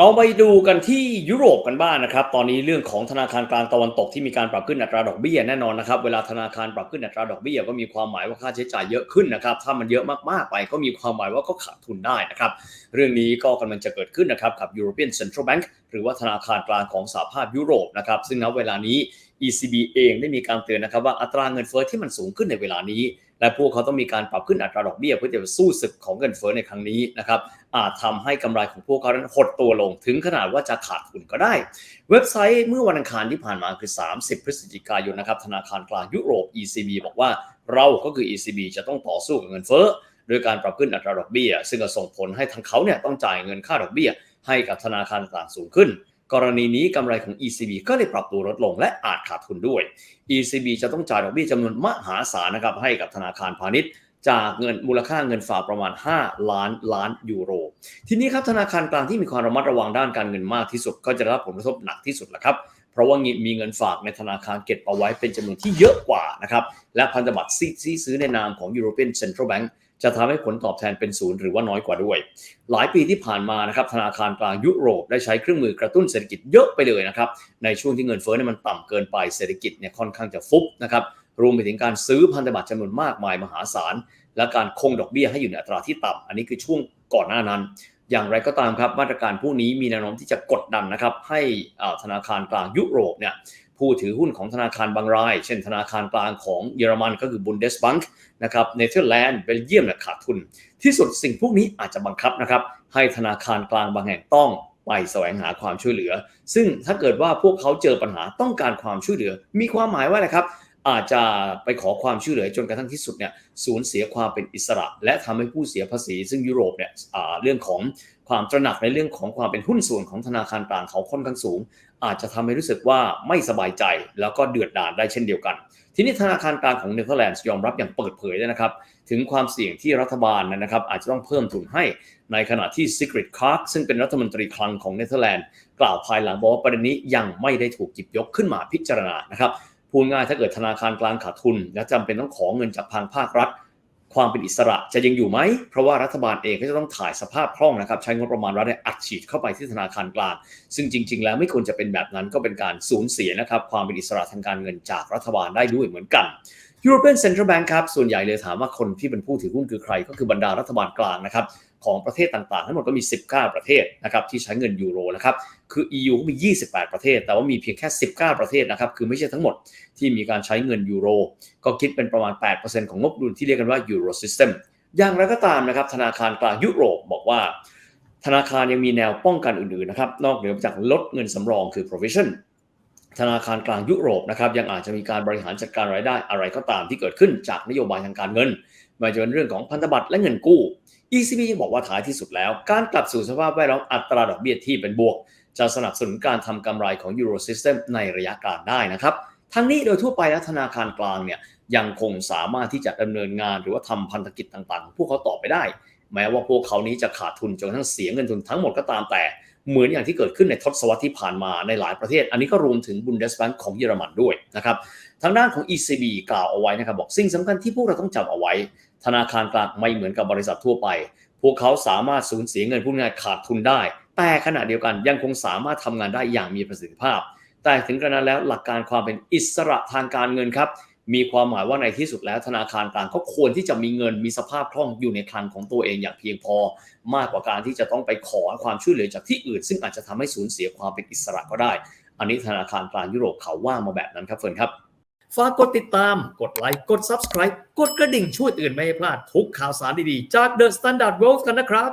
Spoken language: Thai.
เราไปดูกันที่ยุโรปกันบ้างนะครับ ตอนนี้เรื่องของธนาคารกลางตะวันตกที่มีการปรับขึ้นอัตราดอกเบี้ยแน่นอนนะครับ เวลาธนาคารปรับขึ้นอัตราดอกเบี้ยก็มีความหมายว่าค่าใช้จ่ายเยอะขึ้นนะครับ ถ้ามันเยอะมากๆไปก็มีความหมายว่าก็ขาดทุนได้นะครับ เรื่องนี้ก็กำลังจะเกิดขึ้นนะครับกับ European Central Bank หรือว่าธนาคารกลางของสหภาพยุโรปนะครับ ซึ่งณเวลานี้ ECB เองได้มีการเตือนนะครับว่าอัตราเงินเฟ้อที่มันสูงขึ้นในเวลานี้ และพวกเขาต้องมีการปรับขึ้นอัตราดอกเบี้ยเพื่อจะสู้ศึกของเงินเฟ้อในครั้งนี้นะครับอาจทำให้กำไรของพวกเขานั้นหดตัวลงถึงขนาดว่าจะขาดทุนก็ได้ เว็บไซต์เมื่อวันอังคารที่ผ่านมาคือ 30 พฤศจิกายนนะครับธนาคารกลางยุโรป ECB บอกว่าเราก็คือ ECB จะต้องต่อสู้กับเงินเฟ้อโดยการปรับขึ้นอัตราดอกเบี้ย ซึ่งจะส่งผลให้ทางเขาเนี่ยต้องจ่ายเงินค่าดอกเบี้ย ให้กับธนาคารต่างๆสูงขึ้น กรณีนี้กำไรของ ECB ก็เลยปรับตัวลดลงและอาจขาดทุนด้วย ECB จะต้องจ่ายดอกเบี้ยจำนวนมหาศาลนะครับให้กับธนาคารพาณิชย์จากเงินมูลค่าเงินฝากประมาณ 5 ล้านล้านยูโร ทีนี้ครับธนาคารกลางที่มีความระมัดระวังด้านการเงินมากที่สุด ก็จะรับผลกระทบหนักที่สุดแหละครับ เพราะว่ามีเงินฝากในธนาคารเก็บเอาไว้เป็นจำนวนที่เยอะกว่านะครับ และพันธบัตรที่ซื้อในนามของ European Central Bank จะทำให้ผลตอบแทนเป็นศูนย์หรือว่าน้อยกว่าด้วย หลายปีที่ผ่านมานะครับธนาคารกลางยุโรปได้ใช้เครื่องมือกระตุ้นเศรษฐกิจเยอะไปเลยนะครับในช่วงที่เงินเฟ้อเนี่ยมันต่ำเกินไปเศรษฐกิจเนี่ยค่อนข้างจะฟุบนะครับรวมไปถึงการซื้อพันธบัตรจำนวนมากมายมหาศาล และการคงดอกเบี้ยให้อยู่ในอัตราที่ต่ำอันนี้คือช่วงก่อนหน้านั้น อย่างไรก็ตามครับมาตรการพวกนี้มีแนวโน้มที่จะกดดันนะครับให้ธนาคารกลางยุโรปเนี่ยผู้ถือหุ้นของธนาคารบางราย เช่นธนาคารกลางของเยอรมันก็คือ Bundesbank นะครับเนเธอร์แลนด์เบลเยียมเนี่ยขาดทุน ที่สุดสิ่งพวกนี้อาจจะบังคับนะครับให้ธนาคารกลางบางแห่งต้องไปแสวงหาความช่วยเหลือ ซึ่งถ้าเกิดว่าพวกเขาเจอปัญหาต้องการความช่วยเหลือ มีความหมายว่าอะไรครับ อาจจะไปขอความช่วยเหลือจนกระทั่งที่สุดเนี่ยสูญเสียความเป็นอิสระ และทำให้ผู้เสียภาษี ซึ่งยุโรปเนี่ยเรื่องของความตระหนักในเรื่องของความเป็นหุ้นส่วนของธนาคารกลางเขาค่อนข้างสูง อาจจะทำให้รู้สึกว่าไม่สบายใจแล้วก็เดือดดาลได้เช่นเดียวกัน ทีนี้ธนาคารกลางของเนเธอร์แลนด์ยอมรับอย่างเปิดเผยเลยนะครับ ถึงความเสี่ยงที่รัฐบาลนะครับ อาจจะต้องเพิ่มทุนให้ในขณะที่ Sigrid Kaag ซึ่งเป็นรัฐมนตรีคลังของเนเธอร์แลนด์กล่าวภายหลังบอกว่าประเด็นนี้ยังไม่ได้ถูกหยิบยกขึ้นมาพิจารณานะครับ พูดง่ายถ้าเกิดธนาคารกลางขาดทุน และจำเป็นต้องขอเงินจากทางภาครัฐ ความเป็นอิสระจะยังอยู่ไหม เพราะว่ารัฐบาลเองก็จะต้องถ่ายสภาพคล่องนะครับใช้งบประมาณรัฐอัดฉีดเข้าไปที่ธนาคารกลาง ซึ่งจริง ๆ แล้วไม่ควรจะเป็นแบบนั้นก็เป็นการสูญเสียนะครับความเป็นอิสระทางการเงินจากรัฐบาลได้ด้วยเหมือนกัน European Central Bank ครับ ส่วนใหญ่เลยถามว่าคนที่เป็นผู้ถือหุ้นคือใคร ก็คือบรรดารัฐบาลกลางนะครับของประเทศต่างๆ ทั้งหมดก็มี 19 ประเทศนะครับที่ใช้เงินยูโรนะครับคือ EU ก็มี 28 ประเทศ แต่ว่ามีเพียงแค่ 19 ประเทศนะครับคือไม่ใช่ทั้งหมดที่มีการใช้เงินยูโร ก็คิดเป็นประมาณ 8%ของงบดุลที่เรียกกันว่า Euro System อย่างไรก็ตามนะครับธนาคารกลางยุโรปบอกว่าธนาคารยังมีแนวป้องกันอื่นๆนะครับนอกเหนือจากลดเงินสำรองคือ provision ธนาคารกลางยุโรปนะครับยังอาจจะมีการบริหารจัดการรายได้อะไรก็ตามที่เกิดขึ้นจากนโยบายทางการเงินไม่ว่าจะเป็นเรื่องของพันธบัตรและเงินกู้ ECB ยังบอกว่าท้ายที่สุดแล้ว การกลับสู่สภาพแวดล้อมอัตราดอกเบี้ยที่เป็นบวก จะสนับสนุนการทำกำไรของ Euro System ในระยะกลางได้นะครับทั้งนี้โดยทั่วไปแล้วธนาคารกลางเนี่ยยังคงสามารถที่จะดำเนินงานหรือว่าทำพันธกิจต่างๆ พวกเขาต่อไปได้ แม้ว่าพวกเขานี้จะขาดทุนจนทั้งเสียเงินทุนทั้งหมดก็ตามแต่ เหมือนอย่างที่เกิดขึ้นในทศวรรษที่ผ่านมาในหลายประเทศ อันนี้ก็รวมถึง Bundesbank ของเยอรมันด้วยนะครับทางด้านของ ECB กล่าวเอาไว้นะครับบอกสิ่งสำคัญที่พวกเราต้องจำเอาไว้ ธนาคารกลางไม่เหมือนกับบริษัททั่วไป พวกเขาสามารถสูญเสียเงินพูดง่ายขาดทุนได้ แต่ขณะเดียวกันยังคงสามารถทำงานได้อย่างมีประสิทธิภาพ แต่ถึงกระนั้นแล้วหลักการความเป็นอิสระทางการเงินครับ มีความหมายว่าในที่สุดแล้วธนาคารกลางก็ควรที่จะมีเงินมีสภาพคล่องอยู่ในคลังของตัวเองอย่างเพียงพอ มากกว่าการที่จะต้องไปขอความช่วยเหลือจากที่อื่น ซึ่งอาจจะทำให้สูญเสียความเป็นอิสระก็ได้ อันนี้ธนาคารกลางยุโรปเขาว่ามาแบบนั้นครับเฟิร์นครับฝากกดติดตาม กดไลค์ กด Subscribe กดกระดิ่งช่วยเตือนไม่ให้พลาดทุกข่าวสารดีๆ จาก The Standard World กันนะครับ